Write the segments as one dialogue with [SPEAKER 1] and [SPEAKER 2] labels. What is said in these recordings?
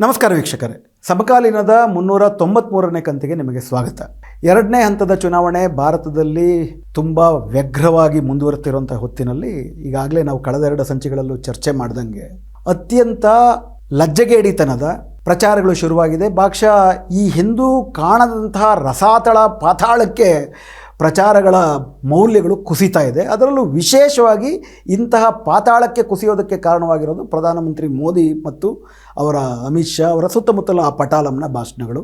[SPEAKER 1] ನಮಸ್ಕಾರ ವೀಕ್ಷಕರೇ. ಸಮಕಾಲೀನದ ಮುನ್ನೂರ ತೊಂಬತ್ಮೂರನೇ ಕಂತಿಗೆ ನಿಮಗೆ ಸ್ವಾಗತ. ಎರಡನೇ ಹಂತದ ಚುನಾವಣೆ ಭಾರತದಲ್ಲಿ ತುಂಬ ವ್ಯಗ್ರವಾಗಿ ಮುಂದುವರೆತಿರುವಂಥ ಹೊತ್ತಿನಲ್ಲಿ ಈಗಾಗಲೇ ನಾವು ಕಳೆದ ಎರಡು ಸಂಚಿಗಳಲ್ಲೂ ಚರ್ಚೆ ಮಾಡ್ದಂಗೆ ಅತ್ಯಂತ ಲಜ್ಜಗೇಡಿತನದ ಪ್ರಚಾರಗಳು ಶುರುವಾಗಿದೆ. ಭಾಷಾ ಈ ಹಿಂದೂ ಕಾಣದಂತಹ ರಸಾತಳ ಪಾತಾಳಕ್ಕೆ ಪ್ರಚಾರಗಳ ಮೌಲ್ಯಗಳು ಕುಸಿತಾ ಇದೆ. ಅದರಲ್ಲೂ ವಿಶೇಷವಾಗಿ ಇಂತಹ ಪಾತಾಳಕ್ಕೆ ಕುಸಿಯೋದಕ್ಕೆ ಕಾರಣವಾಗಿರೋದು ಪ್ರಧಾನಮಂತ್ರಿ ಮೋದಿ ಮತ್ತು ಅವರ ಅಮಿತ್ ಶಾ ಅವರ ಸುತ್ತಮುತ್ತಲ ಆ ಪಟಾಲಂನ ಭಾಷಣಗಳು.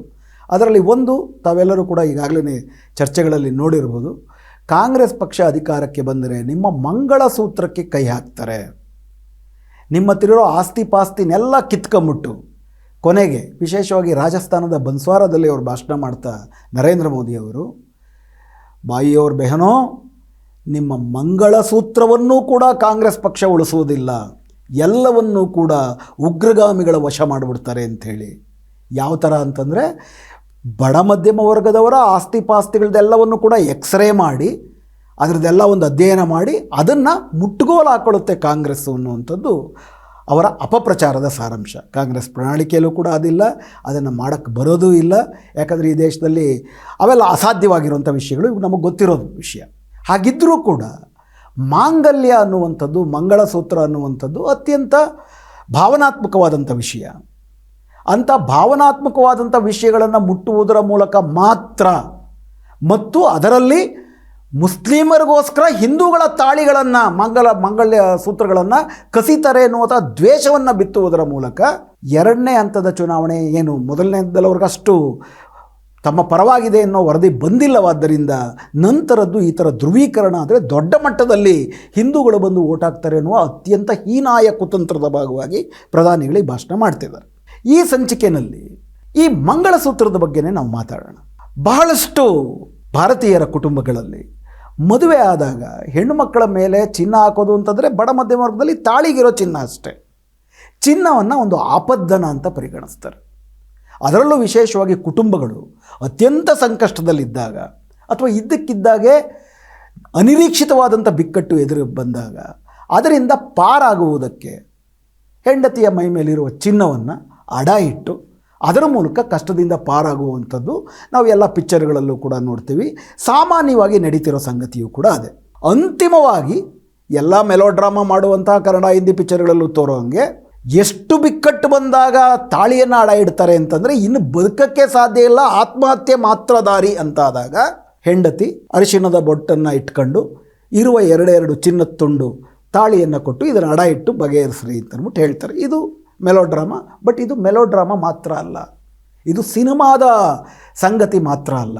[SPEAKER 1] ಅದರಲ್ಲಿ ಒಂದು ತಾವೆಲ್ಲರೂ ಕೂಡ ಈಗಾಗಲೇ ಚರ್ಚೆಗಳಲ್ಲಿ ನೋಡಿರ್ಬೋದು. ಕಾಂಗ್ರೆಸ್ ಪಕ್ಷ ಅಧಿಕಾರಕ್ಕೆ ಬಂದರೆ ನಿಮ್ಮ ಮಂಗಳ ಸೂತ್ರಕ್ಕೆ ಕೈ ಹಾಕ್ತಾರೆ. ನಿಮ್ಮ ಹತ್ತಿರೋ ಆಸ್ತಿ ಪಾಸ್ತಿನೆಲ್ಲ ಕಿತ್ಕೊಂಬಿಟ್ಟು ಕೊನೆಗೆ ವಿಶೇಷವಾಗಿ ರಾಜಸ್ಥಾನದ ಬನ್ಸ್ವಾರದಲ್ಲಿ ಅವರು ಭಾಷಣ ಮಾಡ್ತಾ ನರೇಂದ್ರ ಮೋದಿ ಅವರು ಬಾಯಿಯವ್ರ ಬೆಹನೋ, ನಿಮ್ಮ ಮಂಗಳಸೂತ್ರವನ್ನೂ ಕೂಡ ಕಾಂಗ್ರೆಸ್ ಪಕ್ಷ ಉಳಿಸುವುದಿಲ್ಲ. ಎಲ್ಲವನ್ನೂ ಕೂಡ ಉಗ್ರಗಾಮಿಗಳ ವಶ ಮಾಡಿಬಿಡ್ತಾರೆ ಅಂಥೇಳಿ. ಯಾವ ಥರ ಅಂತಂದರೆ, ಬಡ ಮಧ್ಯಮ ವರ್ಗದವರ ಆಸ್ತಿ ಪಾಸ್ತಿಗಳದೆಲ್ಲವನ್ನು ಕೂಡ ಎಕ್ಸ್ರೇ ಮಾಡಿ, ಅದರದ್ದೆಲ್ಲ ಒಂದು ಅಧ್ಯಯನ ಮಾಡಿ, ಅದನ್ನು ಮುಟ್ಟುಗೋಲು ಹಾಕೊಳ್ಳುತ್ತೆ ಕಾಂಗ್ರೆಸ್ಸು ಅನ್ನುವಂಥದ್ದು ಅವರ ಅಪಪ್ರಚಾರದ ಸಾರಾಂಶ. ಕಾಂಗ್ರೆಸ್ ಪ್ರಣಾಳಿಕೆಯಲ್ಲೂ ಕೂಡ ಅದಿಲ್ಲ, ಅದನ್ನು ಮಾಡೋಕ್ಕೆ ಬರೋದೂ ಇಲ್ಲ. ಯಾಕಂದರೆ ಈ ದೇಶದಲ್ಲಿ ಅವೆಲ್ಲ ಅಸಾಧ್ಯವಾಗಿರುವಂಥ ವಿಷಯಗಳು ಇವು ನಮಗೆ ಗೊತ್ತಿರೋದು ವಿಷಯ. ಹಾಗಿದ್ದರೂ ಕೂಡ ಮಾಂಗಲ್ಯ ಅನ್ನುವಂಥದ್ದು, ಮಂಗಳಸೂತ್ರ ಅನ್ನುವಂಥದ್ದು ಅತ್ಯಂತ ಭಾವನಾತ್ಮಕವಾದಂಥ ವಿಷಯ. ಅಂಥ ಭಾವನಾತ್ಮಕವಾದಂಥ ವಿಷಯಗಳನ್ನು ಮುಟ್ಟುವುದರ ಮೂಲಕ ಮಾತ್ರ ಮತ್ತು ಅದರಲ್ಲಿ ಮುಸ್ಲಿಮರಿಗೋಸ್ಕರ ಹಿಂದೂಗಳ ತಾಳಿಗಳನ್ನು ಮಂಗಲ ಮಂಗಲ್ಯ ಸೂತ್ರಗಳನ್ನು ಕಸಿತಾರೆ ಎನ್ನುವಂಥ ದ್ವೇಷವನ್ನು ಬಿತ್ತುವುದರ ಮೂಲಕ ಎರಡನೇ ಹಂತದ ಚುನಾವಣೆ ಏನು? ಮೊದಲನೇ ಹಂತದಲ್ಲವ್ರಿಗಷ್ಟು ತಮ್ಮ ಪರವಾಗಿದೆ ಅನ್ನೋ ವರದಿ ಬಂದಿಲ್ಲವಾದ್ದರಿಂದ ನಂತರದ್ದು ಈ ಥರ ಧ್ರುವೀಕರಣ ಅಂದರೆ ದೊಡ್ಡ ಮಟ್ಟದಲ್ಲಿ ಹಿಂದೂಗಳು ಬಂದು ಓಟ್ ಹಾಕ್ತಾರೆ ಅನ್ನುವ ಅತ್ಯಂತ ಹೀನಾಯ ಕುತಂತ್ರದ ಭಾಗವಾಗಿ ಪ್ರಧಾನಿಗಳಿಗೆ ಭಾಷಣ ಮಾಡ್ತಿದ್ದಾರೆ. ಈ ಸಂಚಿಕೆಯಲ್ಲಿ ಈ ಮಂಗಳಸೂತ್ರದ ಬಗ್ಗೆನೇ ನಾವು ಮಾತಾಡೋಣ. ಬಹಳಷ್ಟು ಭಾರತೀಯರ ಕುಟುಂಬಗಳಲ್ಲಿ ಮದುವೆ ಆದಾಗ ಹೆಣ್ಣು ಮಕ್ಕಳ ಮೇಲೆ ಚಿನ್ನ ಹಾಕೋದು ಅಂತಂದರೆ ಬಡ ಮಧ್ಯಮ ವರ್ಗದಲ್ಲಿ ತಾಳಿಗಿರೋ ಚಿನ್ನ ಅಷ್ಟೇ. ಚಿನ್ನವನ್ನು ಒಂದು ಆಪದ್ದನ ಅಂತ ಪರಿಗಣಿಸ್ತಾರೆ. ಅದರಲ್ಲೂ ವಿಶೇಷವಾಗಿ ಕುಟುಂಬಗಳು ಅತ್ಯಂತ ಸಂಕಷ್ಟದಲ್ಲಿದ್ದಾಗ ಅಥವಾ ಇದ್ದಕ್ಕಿದ್ದಾಗೆ ಅನಿರೀಕ್ಷಿತವಾದಂಥ ಬಿಕ್ಕಟ್ಟು ಎದುರು ಬಂದಾಗ ಅದರಿಂದ ಪಾರಾಗುವುದಕ್ಕೆ ಹೆಂಡತಿಯ ಮೈ ಮೇಲಿರುವ ಚಿನ್ನವನ್ನು ಅಡ ಇಟ್ಟು ಅದರ ಮೂಲಕ ಕಷ್ಟದಿಂದ ಪಾರಾಗುವಂಥದ್ದು ನಾವು ಎಲ್ಲ ಪಿಕ್ಚರ್ಗಳಲ್ಲೂ ಕೂಡ ನೋಡ್ತೀವಿ. ಸಾಮಾನ್ಯವಾಗಿ ನಡೀತಿರೋ ಸಂಗತಿಯೂ ಕೂಡ ಅದೇ. ಅಂತಿಮವಾಗಿ ಎಲ್ಲ ಮೆಲೋ ಡ್ರಾಮಾ ಮಾಡುವಂತಹ ಕನ್ನಡ ಹಿಂದಿ ಪಿಕ್ಚರ್ಗಳಲ್ಲೂ ತೋರೋ ಹಂಗೆ ಎಷ್ಟು ಬಿಕ್ಕಟ್ಟು ಬಂದಾಗ ತಾಳಿಯನ್ನು ಅಡ ಇಡ್ತಾರೆ ಅಂತಂದರೆ ಇನ್ನು ಬದುಕಕ್ಕೆ ಸಾಧ್ಯ ಇಲ್ಲ, ಆತ್ಮಹತ್ಯೆ ಮಾತ್ರ ದಾರಿ ಅಂತಾದಾಗ ಹೆಂಡತಿ ಅರಿಶಿಣದ ಬೊಟ್ಟನ್ನು ಇಟ್ಕೊಂಡು ಇರುವ ಎರಡೆರಡು ಚಿನ್ನದ ತುಂಡು ತಾಳಿಯನ್ನು ಕೊಟ್ಟು ಇದನ್ನು ಅಡ ಇಟ್ಟು ಬಗೆಹರಿಸ್ರಿ ಅಂತ ಅಂದ್ಬಿಟ್ಟು ಹೇಳ್ತಾರೆ. ಇದು ಮೆಲೋ ಡ್ರಾಮಾ ಬಟ್ ಇದು ಮೆಲೋ ಡ್ರಾಮಾ ಮಾತ್ರ ಅಲ್ಲ. ಇದು ಸಿನಿಮಾದ ಸಂಗತಿ ಮಾತ್ರ ಅಲ್ಲ.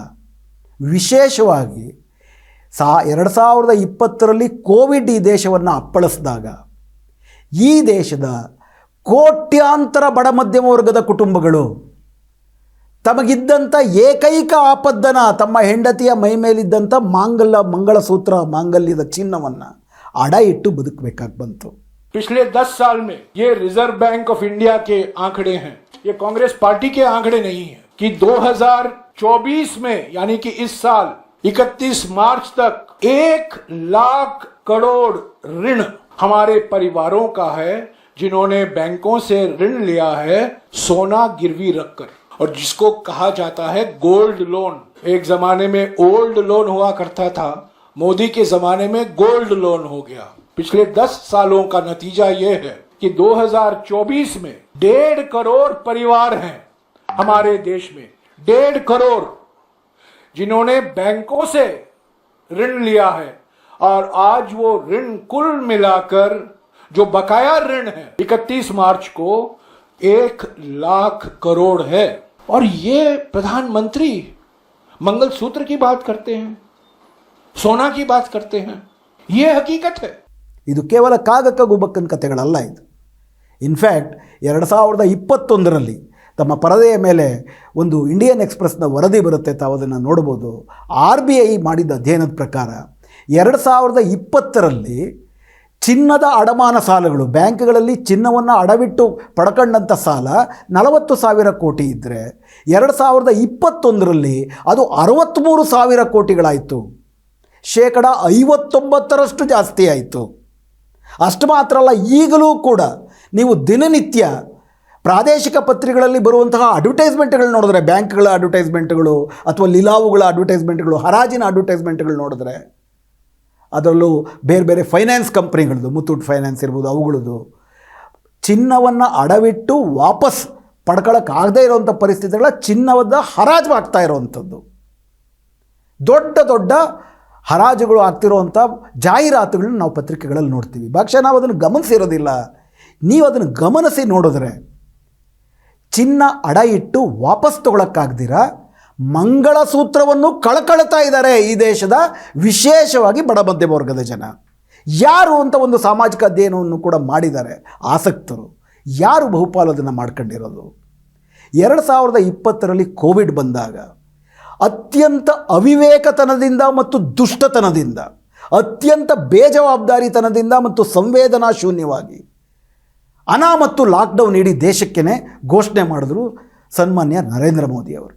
[SPEAKER 1] ವಿಶೇಷವಾಗಿ ಸಾ, ಎರಡು ಸಾವಿರದ ಇಪ್ಪತ್ತರಲ್ಲಿ ಕೋವಿಡ್ ಈ ದೇಶವನ್ನು ಅಪ್ಪಳಿಸಿದಾಗ, ಈ ದೇಶದ ಕೋಟ್ಯಾಂತರ ಬಡ ಮಧ್ಯಮ ವರ್ಗದ ಕುಟುಂಬಗಳು ತಮಗಿದ್ದಂಥ ಏಕೈಕ ಆಪದ್ದನ, ತಮ್ಮ ಹೆಂಡತಿಯ ಮೈ ಮೇಲಿದ್ದಂಥ ಮಾಂಗಲ್ಯ, ಮಂಗಳಸೂತ್ರ, ಮಾಂಗಲ್ಯದ ಚಿನ್ನವನ್ನು ಅಡ ಇಟ್ಟು ಬದುಕಬೇಕಾಗಿ ಬಂತು.
[SPEAKER 2] पिछले 10 साल में ये रिज़र्व बैंक ऑफ़ इंडिया के आंकड़े हैं। ये कांग्रेस पार्टी के आंकड़े नहीं है कि 2024 में, यानी कि इस साल 31 मार्च तक एक लाख करोड़ ऋण हमारे परिवारों का है, जिन्होंने बैंकों से ऋण लिया है, सोना गिरवी रखकर। और जिसको कहा जाता है गोल्ड लोन। एक जमाने में ओल्ड लोन हुआ करता था, मोदी के जमाने में गोल्ड लोन हो गया। पिछले 10 सालों का नतीजा यह है कि 2024 में डेढ़ करोड़ परिवार हैं हमारे देश में, डेढ़ करोड़, जिन्होंने बैंकों से ऋण लिया है। और आज वो ऋण कुल मिलाकर, जो बकाया ऋण है 31 मार्च को एक लाख करोड़ है। और ये प्रधानमंत्री मंगलसूत्र की बात करते हैं, सोना की बात करते हैं, ये हकीकत है।
[SPEAKER 1] ಇದು ಕೇವಲ ಕಾಗಕ್ಕ ಗುಬ್ಬಕ್ಕನ ಕಥೆಗಳಲ್ಲ ಇದು. ಇನ್ಫ್ಯಾಕ್ಟ್ ಎರಡು ಸಾವಿರದ ಇಪ್ಪತ್ತೊಂದರಲ್ಲಿ ತಮ್ಮ ಪರದೆಯ ಮೇಲೆ ಒಂದು ಇಂಡಿಯನ್ ಎಕ್ಸ್ಪ್ರೆಸ್ನ ವರದಿ ಬರುತ್ತೆ ತಾವು ಅದನ್ನು ನೋಡ್ಬೋದು. ಆರ್ ಬಿ ಐ ಮಾಡಿದ ಅಧ್ಯಯನದ ಪ್ರಕಾರ ಎರಡು ಸಾವಿರದ ಇಪ್ಪತ್ತರಲ್ಲಿ ಚಿನ್ನದ ಅಡಮಾನ ಸಾಲಗಳು, ಬ್ಯಾಂಕ್ಗಳಲ್ಲಿ ಚಿನ್ನವನ್ನು ಅಡವಿಟ್ಟು ಪಡ್ಕೊಂಡಂಥ ಸಾಲ ನಲವತ್ತು ಸಾವಿರ ಕೋಟಿ ಇದ್ದರೆ ಎರಡು ಸಾವಿರದ ಇಪ್ಪತ್ತೊಂದರಲ್ಲಿ ಅದು ಅರವತ್ತ್ಮೂರು ಸಾವಿರ ಕೋಟಿಗಳಾಯಿತು. ಶೇಕಡ ಐವತ್ತೊಂಬತ್ತರಷ್ಟು ಜಾಸ್ತಿ ಆಯಿತು. ಅಷ್ಟು ಮಾತ್ರ ಅಲ್ಲ, ಈಗಲೂ ಕೂಡ ನೀವು ದಿನನಿತ್ಯ ಪ್ರಾದೇಶಿಕ ಪತ್ರಿಕೆಗಳಲ್ಲಿ ಬರುವಂತಹ ಅಡ್ವರ್ಟೈಸ್ಮೆಂಟ್ಗಳು ನೋಡಿದ್ರೆ, ಬ್ಯಾಂಕ್ಗಳ ಅಡ್ವರ್ಟೈಸ್ಮೆಂಟ್ಗಳು ಅಥವಾ ಲೀಲಾವುಗಳ ಅಡ್ವರ್ಟೈಸ್ಮೆಂಟ್ಗಳು ಹರಾಜಿನ ಅಡ್ವರ್ಟೈಸ್ಮೆಂಟ್ಗಳು ನೋಡಿದ್ರೆ, ಅದರಲ್ಲೂ ಬೇರೆ ಬೇರೆ ಫೈನಾನ್ಸ್ ಕಂಪ್ನಿಗಳದ್ದು ಮುತ್ತೂಟ್ ಫೈನಾನ್ಸ್ ಇರ್ಬೋದು, ಅವುಗಳದ್ದು, ಚಿನ್ನವನ್ನು ಅಡವಿಟ್ಟು ವಾಪಸ್ ಪಡ್ಕೊಳ್ಳೋಕ್ಕಾಗದೇ ಇರೋವಂಥ ಪರಿಸ್ಥಿತಿಗಳ ಚಿನ್ನವನ್ನ ಹರಾಜು ಆಗ್ತಾ ಇರೋವಂಥದ್ದು. ದೊಡ್ಡ ದೊಡ್ಡ ಹರಾಜುಗಳು ಆಗ್ತಿರುವಂಥ ಜಾಹೀರಾತುಗಳನ್ನ ನಾವು ಪತ್ರಿಕೆಗಳಲ್ಲಿ ನೋಡ್ತೀವಿ. ಬಹುಶಃ ನಾವು ಅದನ್ನು ಗಮನಿಸಿರೋದಿಲ್ಲ ನೀವು ಅದನ್ನು ಗಮನಿಸಿ ನೋಡಿದ್ರೆ ಚಿನ್ನ ಅಡ ಇಟ್ಟು ವಾಪಸ್ ತಗೊಳಕ್ಕಾಗ್ದಿರ? ಮಂಗಳಸೂತ್ರವನ್ನು ಕಳ್ಕೊಳ್ತಾ ಇದ್ದಾರೆ ಈ ದೇಶದ ವಿಶೇಷವಾಗಿ ಬಡ ಮಧ್ಯಮ ವರ್ಗದ ಜನ. ಯಾರು ಅಂತ ಒಂದು ಸಾಮಾಜಿಕ ಅಧ್ಯಯನವನ್ನು ಕೂಡ ಮಾಡಿದ್ದಾರೆ ಆಸಕ್ತರು. ಯಾರು ಬಹುಪಾಲು ಅದನ್ನು ಮಾಡ್ಕೊಂಡಿರೋದು? ಎರಡು ಸಾವಿರದ ಇಪ್ಪತ್ತರಲ್ಲಿ ಕೋವಿಡ್ ಬಂದಾಗ ಅತ್ಯಂತ ಅವಿವೇಕತನದಿಂದ ಮತ್ತು ದುಷ್ಟತನದಿಂದ, ಅತ್ಯಂತ ಬೇಜವಾಬ್ದಾರಿತನದಿಂದ ಮತ್ತು ಸಂವೇದನಾ ಶೂನ್ಯವಾಗಿ ಅನಾ ಮತ್ತು ಲಾಕ್ಡೌನ್ ಇಡೀ ದೇಶಕ್ಕೇ ಘೋಷಣೆ ಮಾಡಿದ್ರು ಸನ್ಮಾನ್ಯ ನರೇಂದ್ರ ಮೋದಿ ಅವರು.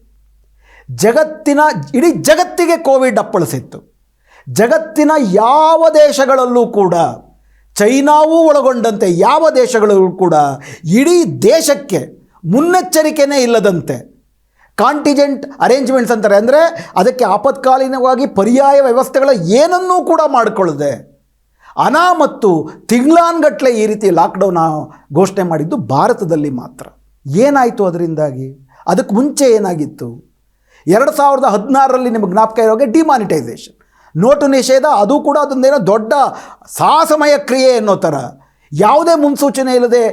[SPEAKER 1] ಜಗತ್ತಿನ, ಇಡೀ ಜಗತ್ತಿಗೆ ಕೋವಿಡ್ ಅಪ್ಪಳಿಸಿತ್ತು. ಜಗತ್ತಿನ ಯಾವ ದೇಶಗಳಲ್ಲೂ ಕೂಡ, ಚೈನಾವೂ ಒಳಗೊಂಡಂತೆ ಯಾವ ದೇಶಗಳಲ್ಲೂ ಕೂಡ ಇಡೀ ದೇಶಕ್ಕೆ ಮುನ್ನೆಚ್ಚರಿಕೆಯೇ ಇಲ್ಲದಂತೆ ಕಾಂಟಿಜೆಂಟ್ ಅರೇಂಜ್ಮೆಂಟ್ಸ್ ಅಂತಾರೆ. ಅಂದರೆ ಅದಕ್ಕೆ ಆಪತ್ಕಾಲೀನವಾಗಿ ಪರ್ಯಾಯ ವ್ಯವಸ್ಥೆಗಳ ಏನನ್ನೂ ಕೂಡ ಮಾಡಿಕೊಳ್ಳದೆ. ಅನಾ ಮತ್ತು ತಿಂಗ್ಳಾನ್ಗಟ್ಟಲೆ ಈ ರೀತಿ ಲಾಕ್ಡೌನ್ ಘೋಷಣೆ ಮಾಡಿದ್ದು ಭಾರತದಲ್ಲಿ ಮಾತ್ರ. ಏನಾಯಿತು ಅದರಿಂದಾಗಿ? ಅದಕ್ಕೆ ಮುಂಚೆ ಏನಾಗಿತ್ತು? ಎರಡು ಸಾವಿರದ ಹದಿನಾರರಲ್ಲಿ ನಿಮಗೆ ಜ್ಞಾಪಕ ಇರೋಗೆ ಡಿಮಾನಿಟೈಸೇಷನ್ ನೋಟು ನಿಷೇಧ, ಅದು ಕೂಡ ಅದೊಂದೇನೋ ದೊಡ್ಡ ಸಾಹಸಮಯ ಕ್ರಿಯೆ ಅನ್ನೋ ಥರ. ಯಾವುದೇ ಮುನ್ಸೂಚನೆ ಇಲ್ಲದೆ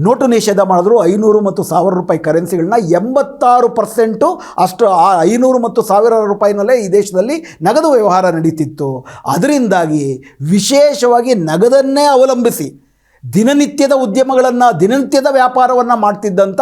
[SPEAKER 1] ನೋಟು ನಿಷೇಧ ಮಾಡಿದ್ರು ಐನೂರು ಮತ್ತು ಸಾವಿರ ರೂಪಾಯಿ ಕರೆನ್ಸಿಗಳನ್ನ ಎಂಬತ್ತಾರು ಪರ್ಸೆಂಟು ಅಷ್ಟು, ಆ ಐನೂರು ಮತ್ತು ಸಾವಿರ ರೂಪಾಯಿನಲ್ಲೇ ಈ ದೇಶದಲ್ಲಿ ನಗದು ವ್ಯವಹಾರ ನಡೀತಿತ್ತು. ಅದರಿಂದಾಗಿ ವಿಶೇಷವಾಗಿ ನಗದನ್ನೇ ಅವಲಂಬಿಸಿ ದಿನನಿತ್ಯದ ಉದ್ಯಮಗಳನ್ನು, ದಿನನಿತ್ಯದ ವ್ಯಾಪಾರವನ್ನು ಮಾಡ್ತಿದ್ದಂಥ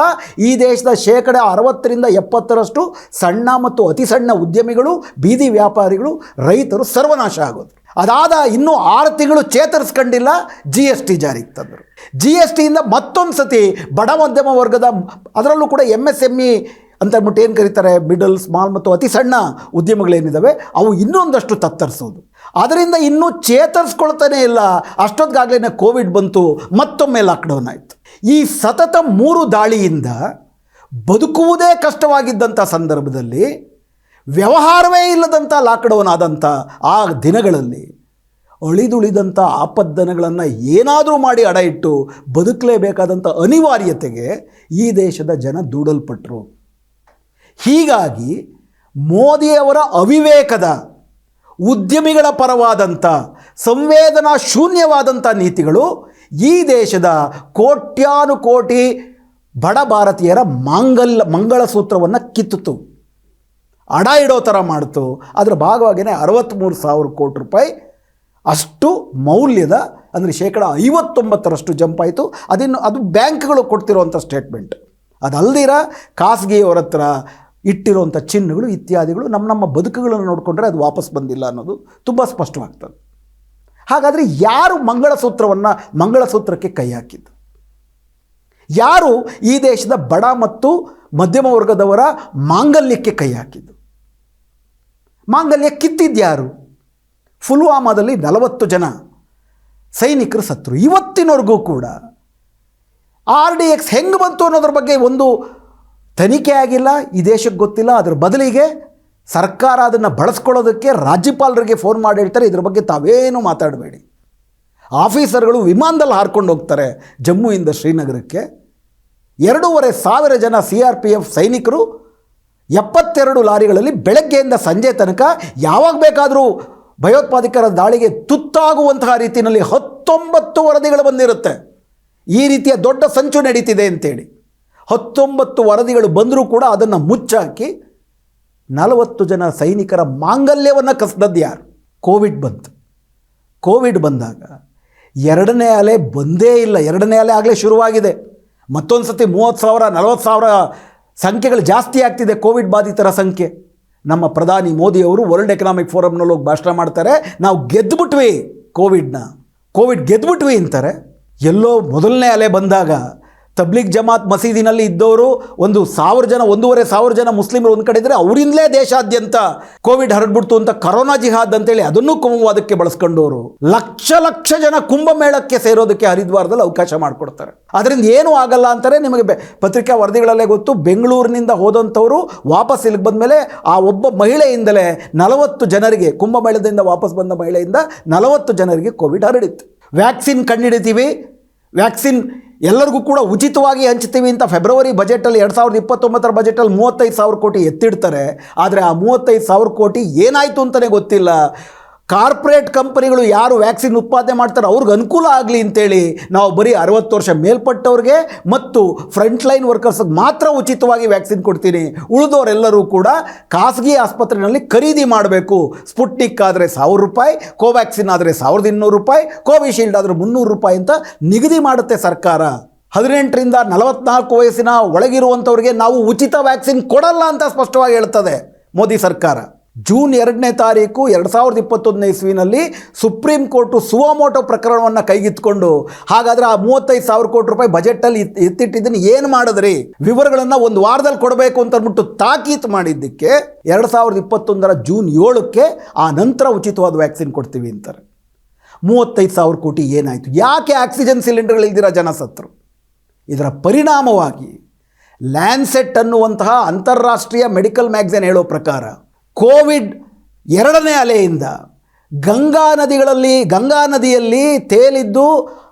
[SPEAKER 1] ಈ ದೇಶದ ಶೇಕಡ ಅರವತ್ತರಿಂದ ಎಪ್ಪತ್ತರಷ್ಟು ಸಣ್ಣ ಮತ್ತು ಅತಿ ಸಣ್ಣ ಉದ್ಯಮಿಗಳು, ಬೀದಿ ವ್ಯಾಪಾರಿಗಳು, ರೈತರು ಸರ್ವನಾಶ ಆಗೋದು. ಅದಾದ ಇನ್ನೂ ಆರು ತಿಂಗಳು ಚೇತರಿಸ್ಕೊಂಡಿಲ್ಲ ಜಿ ಎಸ್ ಟಿ ಜಾರಿಗೆ ತಂದರು. ಜಿ ಎಸ್ ಟಿಯಿಂದ ಮತ್ತೊಂದು ಸತಿ ಬಡ ಮಧ್ಯಮ ವರ್ಗದ, ಅದರಲ್ಲೂ ಕೂಡ ಎಂ ಎಸ್ ಎಂ ಇ ಅಂತ ಅಂದ್ಬಿಟ್ಟು ಏನು ಕರೀತಾರೆ? ಮಿಡಲ್ ಸ್ಮಾಲ್ ಮತ್ತು ಅತಿ ಸಣ್ಣ ಉದ್ಯಮಗಳೇನಿದ್ದಾವೆ ಅವು ಇನ್ನೊಂದಷ್ಟು ತತ್ತರಿಸೋದು. ಅದರಿಂದ ಇನ್ನೂ ಚೇತರಿಸ್ಕೊಳ್ತಾನೇ ಇಲ್ಲ. ಅಷ್ಟೊತ್ತಿಗಾಗಲೇ ಕೋವಿಡ್ ಬಂತು, ಮತ್ತೊಮ್ಮೆ ಲಾಕ್ಡೌನ್ ಆಯಿತು. ಈ ಸತತ ಮೂರು ದಾಳಿಯಿಂದ ಬದುಕುವುದೇ ಕಷ್ಟವಾಗಿದ್ದಂಥ ಸಂದರ್ಭದಲ್ಲಿ, ವ್ಯವಹಾರವೇ ಇಲ್ಲದಂಥ ಲಾಕ್ಡೌನ್ ಆದಂಥ ಆ ದಿನಗಳಲ್ಲಿ ಅಳಿದುಳಿದಂಥ ಆಪದ್ದನಗಳನ್ನು ಏನಾದರೂ ಮಾಡಿ ಅಡ ಇಟ್ಟು ಬದುಕಲೇಬೇಕಾದಂಥ ಅನಿವಾರ್ಯತೆಗೆ ಈ ದೇಶದ ಜನ ದೂಡಲ್ಪಟ್ಟರು ಹೀಗಾಗಿ ಮೋದಿಯವರ ಅವಿವೇಕದ ಉದ್ಯಮಿಗಳ ಪರವಾದಂಥ ಸಂವೇದನಾ ಶೂನ್ಯವಾದಂಥ ನೀತಿಗಳು ಈ ದೇಶದ ಕೋಟ್ಯಾನುಕೋಟಿ ಬಡ ಭಾರತೀಯರ ಮಾಂಗಲ್ಯ ಮಂಗಳಸೂತ್ರವನ್ನು ಕಿತ್ತಿತು ಅಡ ಇಡೋ ಥರ ಮಾಡಿತು. ಅದರ ಭಾಗವಾಗಿಯೇ ಅರವತ್ತ್ಮೂರು ಸಾವಿರ ಕೋಟಿ ರೂಪಾಯಿ ಅಷ್ಟು ಮೌಲ್ಯದ ಅಂದರೆ ಶೇಕಡ ಐವತ್ತೊಂಬತ್ತರಷ್ಟು ಜಂಪ್ ಆಯಿತು. ಅದಿನ್ನು ಅದು ಬ್ಯಾಂಕ್ಗಳು ಕೊಡ್ತಿರೋವಂಥ ಸ್ಟೇಟ್ಮೆಂಟ್. ಅದಲ್ದಿರ ಖಾಸಗಿಯವರ ಹತ್ರ ಇಟ್ಟಿರುವಂಥ ಚಿಹ್ನಗಳು, ಇತ್ಯಾದಿಗಳು ನಮ್ಮ ನಮ್ಮ ಬದುಕುಗಳನ್ನು ನೋಡಿಕೊಂಡ್ರೆ ಅದು ವಾಪಸ್ ಬಂದಿಲ್ಲ ಅನ್ನೋದು ತುಂಬ ಸ್ಪಷ್ಟವಾಗ್ತದೆ. ಹಾಗಾದರೆ ಯಾರು ಮಂಗಳಸೂತ್ರವನ್ನು ಮಂಗಳಸೂತ್ರಕ್ಕೆ ಕೈ ಹಾಕಿದ್ದು? ಯಾರು ಈ ದೇಶದ ಬಡ ಮತ್ತು ಮಧ್ಯಮ ವರ್ಗದವರ ಮಾಂಗಲ್ಯಕ್ಕೆ ಕೈ ಹಾಕಿದ್ದು? ಮಾಂಗಲ್ಯ ಕಿತ್ತಿದ್ಯಾರು ಪುಲ್ವಾಮಾದಲ್ಲಿ ನಲವತ್ತು ಜನ ಸೈನಿಕರು ಸತ್ರು ಇವತ್ತಿನವರೆಗೂ ಕೂಡ ಆರ್ ಡಿ ಎಕ್ಸ್ ಹೆಂಗೆ ಬಂತು ಅನ್ನೋದ್ರ ಬಗ್ಗೆ ಒಂದು ತನಿಖೆ ಆಗಿಲ್ಲ, ಈ ದೇಶಕ್ಕೆ ಗೊತ್ತಿಲ್ಲ, ಅದರ ಬದಲಿಗೆ ಸರ್ಕಾರ ಅದನ್ನು ಬಳಸ್ಕೊಳ್ಳೋದಕ್ಕೆ ರಾಜ್ಯಪಾಲರಿಗೆ ಫೋನ್ ಮಾಡಿ ಹೇಳ್ತಾರೆ, ಇದ್ರ ಬಗ್ಗೆ ತಾವೇನು ಮಾತಾಡಬೇಡಿ. ಆಫೀಸರ್ಗಳು ವಿಮಾನದಲ್ಲಿ ಹಾರ್ಕೊಂಡು ಹೋಗ್ತಾರೆ ಜಮ್ಮುವಿಂದ ಶ್ರೀನಗರಕ್ಕೆ. ಎರಡೂವರೆ ಸಾವಿರ ಜನ ಸಿ ಆರ್ ಪಿ ಎಫ್ ಸೈನಿಕರು ಎಪ್ಪತ್ತೆರಡು ಲಾರಿಗಳಲ್ಲಿ ಬೆಳಗ್ಗೆಯಿಂದ ಸಂಜೆ ತನಕ ಯಾವಾಗ ಬೇಕಾದರೂ ಭಯೋತ್ಪಾದಕರ ದಾಳಿಗೆ ತುತ್ತಾಗುವಂತಹ ರೀತಿಯಲ್ಲಿ ಹತ್ತೊಂಬತ್ತು ವರದಿಗಳು ಬಂದಿರುತ್ತೆ. ಈ ರೀತಿಯ ದೊಡ್ಡ ಸಂಚು ನಡೀತಿದೆ ಅಂತೇಳಿ. ಹತ್ತೊಂಬತ್ತು ವರದಿಗಳು ಬಂದರೂ ಕೂಡ ಅದನ್ನು ಮುಚ್ಚಾಕಿ ನಲವತ್ತು ಜನ ಸೈನಿಕರ ಮಾಂಗಲ್ಯವನ್ನು ಕಸ್ದದ್ದು ಯಾರು? ಕೋವಿಡ್ ಬಂತು. ಕೋವಿಡ್ ಬಂದಾಗ ಎರಡನೇ ಅಲೆ ಬಂದೇ ಇಲ್ಲ. ಎರಡನೇ ಅಲೆ ಆಗಲೇ ಶುರುವಾಗಿದೆ. ಮತ್ತೊಂದು ಸತಿ ಮೂವತ್ತು ಸಾವಿರ, ನಲವತ್ತು ಸಾವಿರ ಸಂಖ್ಯೆಗಳು ಜಾಸ್ತಿ ಆಗ್ತಿದೆ ಕೋವಿಡ್ ಬಾಧಿತರ ಸಂಖ್ಯೆ. ನಮ್ಮ ಪ್ರಧಾನಿ ಮೋದಿಯವರು ವರ್ಲ್ಡ್ ಎಕನಾಮಿಕ್ ಫೋರಮ್ನಲ್ಲಿ ಹೋಗಿ ಭಾಷಣ ಮಾಡ್ತಾರೆ. ನಾವು ಗೆದ್ದುಬಿಟ್ವಿ ಕೋವಿಡ್ನ. ಕೋವಿಡ್ ಗೆದ್ದುಬಿಟ್ವಿ ಅಂತಾರೆ. ಎಲ್ಲೋ ಮೊದಲನೇ ಅಲೆ ಬಂದಾಗ ತಬ್ಲಿಗ್ ಜಮಾತ್ ಮಸೀದಿನಲ್ಲಿ ಇದ್ದವರು ಒಂದು ಸಾವಿರ ಜನ, ಒಂದೂವರೆ ಸಾವಿರ ಜನ ಮುಸ್ಲಿಮರು ಒಂದು ಕಡೆ ಇದ್ದರೆ ಅವರಿಂದಲೇ ದೇಶಾದ್ಯಂತ ಕೋವಿಡ್ ಹರಡ್ಬಿಡ್ತು ಅಂತ ಕರೋನಾ ಜಿಹಾದ್ ಅಂತೇಳಿ ಅದನ್ನು ಕುಮುವಾದಕ್ಕೆ ಬಳಸ್ಕೊಂಡವರು. ಲಕ್ಷ ಲಕ್ಷ ಜನ ಕುಂಭಮೇಳಕ್ಕೆ ಸೇರೋದಕ್ಕೆ ಹರಿದ್ವಾರದಲ್ಲಿ ಅವಕಾಶ ಮಾಡಿಕೊಡ್ತಾರೆ. ಅದರಿಂದ ಏನೂ ಆಗಲ್ಲ ಅಂತಾರೆ. ನಿಮಗೆ ಪತ್ರಿಕಾ ವರದಿಗಳಲ್ಲೇ ಗೊತ್ತು, ಬೆಂಗಳೂರಿನಿಂದ ಹೋದಂಥವರು ವಾಪಸ್ ಇಲ್ಲಿಗೆ ಬಂದಮೇಲೆ ಆ ಒಬ್ಬ ಮಹಿಳೆಯಿಂದಲೇ ನಲವತ್ತು ಜನರಿಗೆ ಕುಂಭಮೇಳದಿಂದ ವಾಪಸ್ ಬಂದ ಮಹಿಳೆಯಿಂದ ನಲವತ್ತು ಜನರಿಗೆ ಕೋವಿಡ್ ಹರಡಿತ್ತು. ವ್ಯಾಕ್ಸಿನ್ ಕಂಡುಹಿಡಿತೀವಿ ವ್ಯಾಕ್ಸಿನ್ ಎಲ್ಲರಿಗೂ ಕೂಡ ಉಚಿತವಾಗಿ ಹಂಚ್ತೀವಿ ಅಂತ ಫೆಬ್ರವರಿ ಬಜೆಟಲ್ಲಿ ಎರಡು ಸಾವಿರದ ಇಪ್ಪತ್ತೊಂಬತ್ತರ ಬಜೆಟಲ್ಲಿ ಮೂವತ್ತೈದು ಸಾವಿರ ಕೋಟಿ ಎತ್ತಿಡ್ತಾರೆ. ಆದರೆ ಆ ಮೂವತ್ತೈದು ಸಾವಿರ ಕೋಟಿ ಏನಾಯಿತು ಅಂತಲೇ ಗೊತ್ತಿಲ್ಲ. ಕಾರ್ಪೊರೇಟ್ ಕಂಪನಿಗಳು ಯಾರು ವ್ಯಾಕ್ಸಿನ್ ಉತ್ಪಾದನೆ ಮಾಡ್ತಾರೋ ಅವ್ರಿಗೆ ಅನುಕೂಲ ಆಗಲಿ ಅಂತೇಳಿ ನಾವು ಬರೀ ಅರವತ್ತು ವರ್ಷ ಮೇಲ್ಪಟ್ಟವ್ರಿಗೆ ಮತ್ತು ಫ್ರಂಟ್ ಲೈನ್ ವರ್ಕರ್ಸ್ಗೆ ಮಾತ್ರ ಉಚಿತವಾಗಿ ವ್ಯಾಕ್ಸಿನ್ ಕೊಡ್ತೀನಿ. ಉಳಿದವರೆಲ್ಲರೂ ಕೂಡ ಖಾಸಗಿ ಆಸ್ಪತ್ರೆಯಲ್ಲಿ ಖರೀದಿ ಮಾಡಬೇಕು. ಸ್ಪುಟ್ನಿಕ್ ಆದರೆ ಸಾವಿರ ರೂಪಾಯಿ, ಕೋವ್ಯಾಕ್ಸಿನ್ ಆದರೆ ಸಾವಿರದ ಇನ್ನೂರು ರೂಪಾಯಿ, ಕೋವಿಶೀಲ್ಡ್ ಆದರೆ ಮುನ್ನೂರು ರೂಪಾಯಿ ಅಂತ ನಿಗದಿ ಮಾಡುತ್ತೆ ಸರ್ಕಾರ. ಹದಿನೆಂಟರಿಂದ ನಲವತ್ನಾಲ್ಕು ವಯಸ್ಸಿನ ಒಳಗಿರುವಂಥವ್ರಿಗೆ ನಾವು ಉಚಿತ ವ್ಯಾಕ್ಸಿನ್ ಕೊಡಲ್ಲ ಅಂತ ಸ್ಪಷ್ಟವಾಗಿ ಹೇಳ್ತದೆ ಮೋದಿ ಸರ್ಕಾರ. ಜೂನ್ ಎರಡನೇ ತಾರೀಕು ಎರಡು ಸಾವಿರದ ಇಪ್ಪತ್ತೊಂದನೇ ಇಸ್ವಿನಲ್ಲಿ ಸುಪ್ರೀಂ ಕೋರ್ಟು ಸುವಮೋಟೋ ಪ್ರಕರಣವನ್ನು ಕೈಗೆತ್ಕೊಂಡು ಹಾಗಾದರೆ ಆ ಮೂವತ್ತೈದು ಸಾವಿರ ಕೋಟಿ ರೂಪಾಯಿ ಬಜೆಟಲ್ಲಿ ಎತ್ತಿಟ್ಟಿದ್ದೀನಿ ಏನು ಮಾಡಿದ್ರಿ? ವಿವರಗಳನ್ನು ಒಂದು ವಾರದಲ್ಲಿ ಕೊಡಬೇಕು ಅಂತ ಅಂದ್ಬಿಟ್ಟು ತಾಕೀತು ಮಾಡಿದ್ದಕ್ಕೆ ಎರಡು ಸಾವಿರದ ಇಪ್ಪತ್ತೊಂದರ ಜೂನ್ ಏಳಕ್ಕೆ ಆ ನಂತರ ಉಚಿತವಾದ ವ್ಯಾಕ್ಸಿನ್ ಕೊಡ್ತೀವಿ ಅಂತಾರೆ. ಮೂವತ್ತೈದು ಸಾವಿರ ಕೋಟಿ ಏನಾಯಿತು? ಯಾಕೆ ಆಕ್ಸಿಜನ್ ಸಿಲಿಂಡರ್ಗಳಿಲ್ದಿರ ಜನ ಸತ್ರು ಇದರ ಪರಿಣಾಮವಾಗಿ ಲ್ಯಾನ್ಸೆಟ್ ಅನ್ನುವಂತಹ ಅಂತಾರಾಷ್ಟ್ರೀಯ ಮೆಡಿಕಲ್ ಮ್ಯಾಗ್ಝಿನ್ ಹೇಳೋ ಪ್ರಕಾರ ಕೋವಿಡ್ ಎರಡನೇ ಅಲೆಯಿಂದ ಗಂಗಾ ನದಿಗಳಲ್ಲಿ, ಗಂಗಾ ನದಿಯಲ್ಲಿ ತೇಲಿದ್ದು,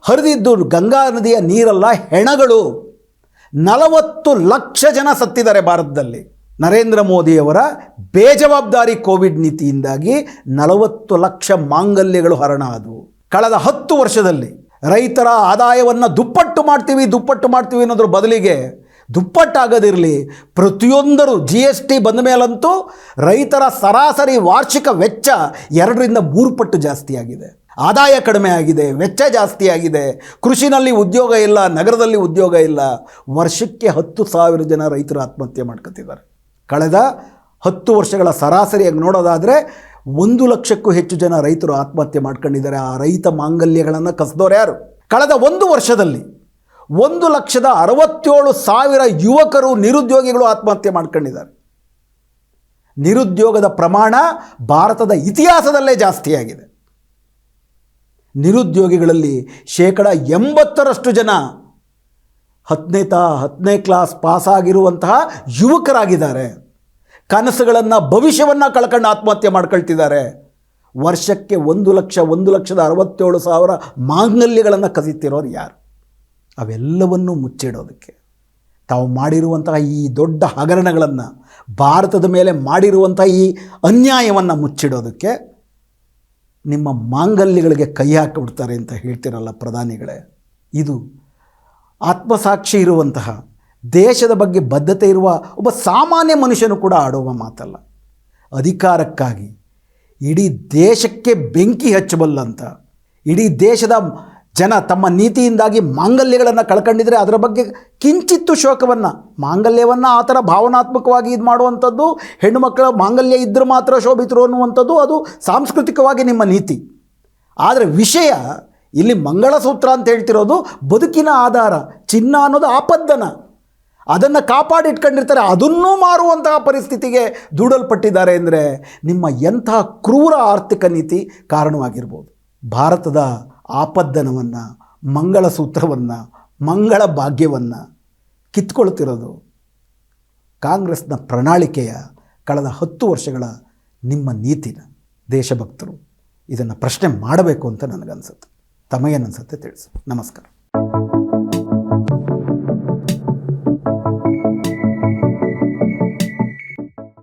[SPEAKER 1] ಹರಿದಿದ್ದು ಗಂಗಾ ನದಿಯ ನೀರಲ್ಲ ಹೆಣಗಳು. ನಲವತ್ತು ಲಕ್ಷ ಜನ ಸತ್ತಿದ್ದಾರೆ ಭಾರತದಲ್ಲಿ. ನರೇಂದ್ರ ಮೋದಿಯವರ ಬೇಜವಾಬ್ದಾರಿ ಕೋವಿಡ್ ನೀತಿಯಿಂದಾಗಿ ನಲವತ್ತು ಲಕ್ಷ ಮಾಂಗಲ್ಯಗಳು ಹರಣ ಆದವು ಕಳೆದ ಹತ್ತು ವರ್ಷದಲ್ಲಿ ರೈತರ ಆದಾಯವನ್ನು ದುಪ್ಪಟ್ಟು ಮಾಡ್ತೀವಿ ದುಪ್ಪಟ್ಟು ಮಾಡ್ತೀವಿ ಅನ್ನೋದ್ರ ಬದಲಿಗೆ ದುಪ್ಪಟ್ಟಾಗದಿರಲಿ, ಪ್ರತಿಯೊಂದರು ಜಿ ಎಸ್ ಟಿ ಬಂದ ಮೇಲಂತೂ ರೈತರ ಸರಾಸರಿ ವಾರ್ಷಿಕ ವೆಚ್ಚ ಎರಡರಿಂದ ಮೂರು ಪಟ್ಟು ಜಾಸ್ತಿಯಾಗಿದೆ ಆದಾಯ ಕಡಿಮೆ ಆಗಿದೆ, ವೆಚ್ಚ ಜಾಸ್ತಿ ಆಗಿದೆ, ಕೃಷಿನಲ್ಲಿ ಉದ್ಯೋಗ ಇಲ್ಲ, ನಗರದಲ್ಲಿ ಉದ್ಯೋಗ ಇಲ್ಲ, ವರ್ಷಕ್ಕೆ ಹತ್ತು ಸಾವಿರ ಜನ ರೈತರು ಆತ್ಮಹತ್ಯೆ ಮಾಡ್ಕೊತಿದ್ದಾರೆ ಕಳೆದ ಹತ್ತು ವರ್ಷಗಳ ಸರಾಸರಿಯಾಗಿ ನೋಡೋದಾದರೆ ಒಂದು ಲಕ್ಷಕ್ಕೂ ಹೆಚ್ಚು ಜನ ರೈತರು ಆತ್ಮಹತ್ಯೆ ಮಾಡ್ಕೊಂಡಿದ್ದಾರೆ. ಆ ರೈತ ಮಾಂಗಲ್ಯಗಳನ್ನು ಕಸಿದವ್ರು ಯಾರು? ಕಳೆದ ಒಂದು ವರ್ಷದಲ್ಲಿ ಒಂದು ಲಕ್ಷದ ಅರವತ್ತೇಳು ಸಾವಿರ ಯುವಕರು ನಿರುದ್ಯೋಗಿಗಳು ಆತ್ಮಹತ್ಯೆ ಮಾಡ್ಕೊಂಡಿದ್ದಾರೆ. ನಿರುದ್ಯೋಗದ ಪ್ರಮಾಣ ಭಾರತದ ಇತಿಹಾಸದಲ್ಲೇ ಜಾಸ್ತಿಯಾಗಿದೆ. ನಿರುದ್ಯೋಗಿಗಳಲ್ಲಿ ಶೇಕಡ ಎಂಬತ್ತರಷ್ಟು ಜನ ಹತ್ತನೇ ತಾ ಹತ್ತನೇ ಕ್ಲಾಸ್ ಪಾಸಾಗಿರುವಂತಹ ಯುವಕರಾಗಿದ್ದಾರೆ. ಕನಸುಗಳನ್ನು, ಭವಿಷ್ಯವನ್ನು ಕಳ್ಕೊಂಡು ಆತ್ಮಹತ್ಯೆ ಮಾಡ್ಕೊಳ್ತಿದ್ದಾರೆ. ವರ್ಷಕ್ಕೆ ಒಂದು ಲಕ್ಷ, ಒಂದು ಲಕ್ಷದ ಅರವತ್ತೇಳು ಸಾವಿರ ಮಾಂಗಲ್ಯಗಳನ್ನು ಕಸಿತಿರೋರು ಯಾರು? ಅವೆಲ್ಲವನ್ನೂ ಮುಚ್ಚಿಡೋದಕ್ಕೆ. ತಾವು ಮಾಡಿರುವಂತಹ ಈ ದೊಡ್ಡ ಹಗರಣಗಳನ್ನು ಭಾರತದ ಮೇಲೆ ಮಾಡಿರುವಂಥ ಈ ಅನ್ಯಾಯವನ್ನು ಮುಚ್ಚಿಡೋದಕ್ಕೆ ನಿಮ್ಮ ಮಾಂಗಲ್ಯಗಳಿಗೆ ಕೈ ಹಾಕಿಬಿಡ್ತಾರೆ ಅಂತ ಹೇಳ್ತಿರಲ್ಲ ಪ್ರಧಾನಿಗಳೇ. ಇದು ಆತ್ಮಸಾಕ್ಷಿ ಇರುವಂತಹ ದೇಶದ ಬಗ್ಗೆ ಬದ್ಧತೆ ಇರುವ ಒಬ್ಬ ಸಾಮಾನ್ಯ ಮನುಷ್ಯನು ಕೂಡ ಆಡುವ ಮಾತಲ್ಲ. ಅಧಿಕಾರಕ್ಕಾಗಿ ಇಡೀ ದೇಶಕ್ಕೆ ಬೆಂಕಿ ಹಚ್ಚಬಲ್ಲಂತ, ಇಡೀ ದೇಶದ ಜನ ತಮ್ಮ ನೀತಿಯಿಂದಾಗಿ ಮಾಂಗಲ್ಯಗಳನ್ನು ಕಳ್ಕೊಂಡಿದ್ರೆ ಅದರ ಬಗ್ಗೆ ಕಿಂಚಿತ್ತು ಶೋಕವನ್ನು, ಮಾಂಗಲ್ಯವನ್ನು ಆ ಥರ ಭಾವನಾತ್ಮಕವಾಗಿ ಇದು ಮಾಡುವಂಥದ್ದು ಹೆಣ್ಣುಮಕ್ಕಳ ಮಾಂಗಲ್ಯ ಇದ್ದರೆ ಮಾತ್ರ ಶೋಭಿತರು ಅನ್ನುವಂಥದ್ದು ಅದು ಸಾಂಸ್ಕೃತಿಕವಾಗಿ ನಿಮ್ಮ ನೀತಿ. ಆದರೆ ವಿಷಯ ಇಲ್ಲಿ ಮಂಗಳಸೂತ್ರ ಅಂತ ಹೇಳ್ತಿರೋದು ಬದುಕಿನ ಆಧಾರ, ಚಿನ್ನ ಅನ್ನೋದು ಆಪದ್ದನ. ಅದನ್ನು ಕಾಪಾಡಿಟ್ಕೊಂಡಿರ್ತಾರೆ, ಅದನ್ನೂ ಮಾರುವಂತಹ ಪರಿಸ್ಥಿತಿಗೆ ದೂಡಲ್ಪಟ್ಟಿದ್ದಾರೆ ಅಂದರೆ ನಿಮ್ಮ ಎಂಥ ಕ್ರೂರ ಆರ್ಥಿಕ ನೀತಿ ಕಾರಣವಾಗಿರ್ಬೋದು. ಭಾರತದ ಆಪದ್ದನವನ್ನು ಮಂಗಳ ಸೂತ್ರವನ್ನು ಮಂಗಳ ಭಾಗ್ಯವನ್ನು ಕಿತ್ಕೊಳ್ತಿರೋದು ಕಾಂಗ್ರೆಸ್ನ ಪ್ರಣಾಳಿಕೆಯ ಕಳೆದ ಹತ್ತು ವರ್ಷಗಳ ನಿಮ್ಮ ನೀತಿನ ದೇಶಭಕ್ತರು. ಇದನ್ನು ಪ್ರಶ್ನೆ ಮಾಡಬೇಕು ಅಂತ ನನಗನ್ಸುತ್ತೆ. ತಮಗೇನನ್ಸುತ್ತೆ ತಿಳಿಸು. ನಮಸ್ಕಾರ.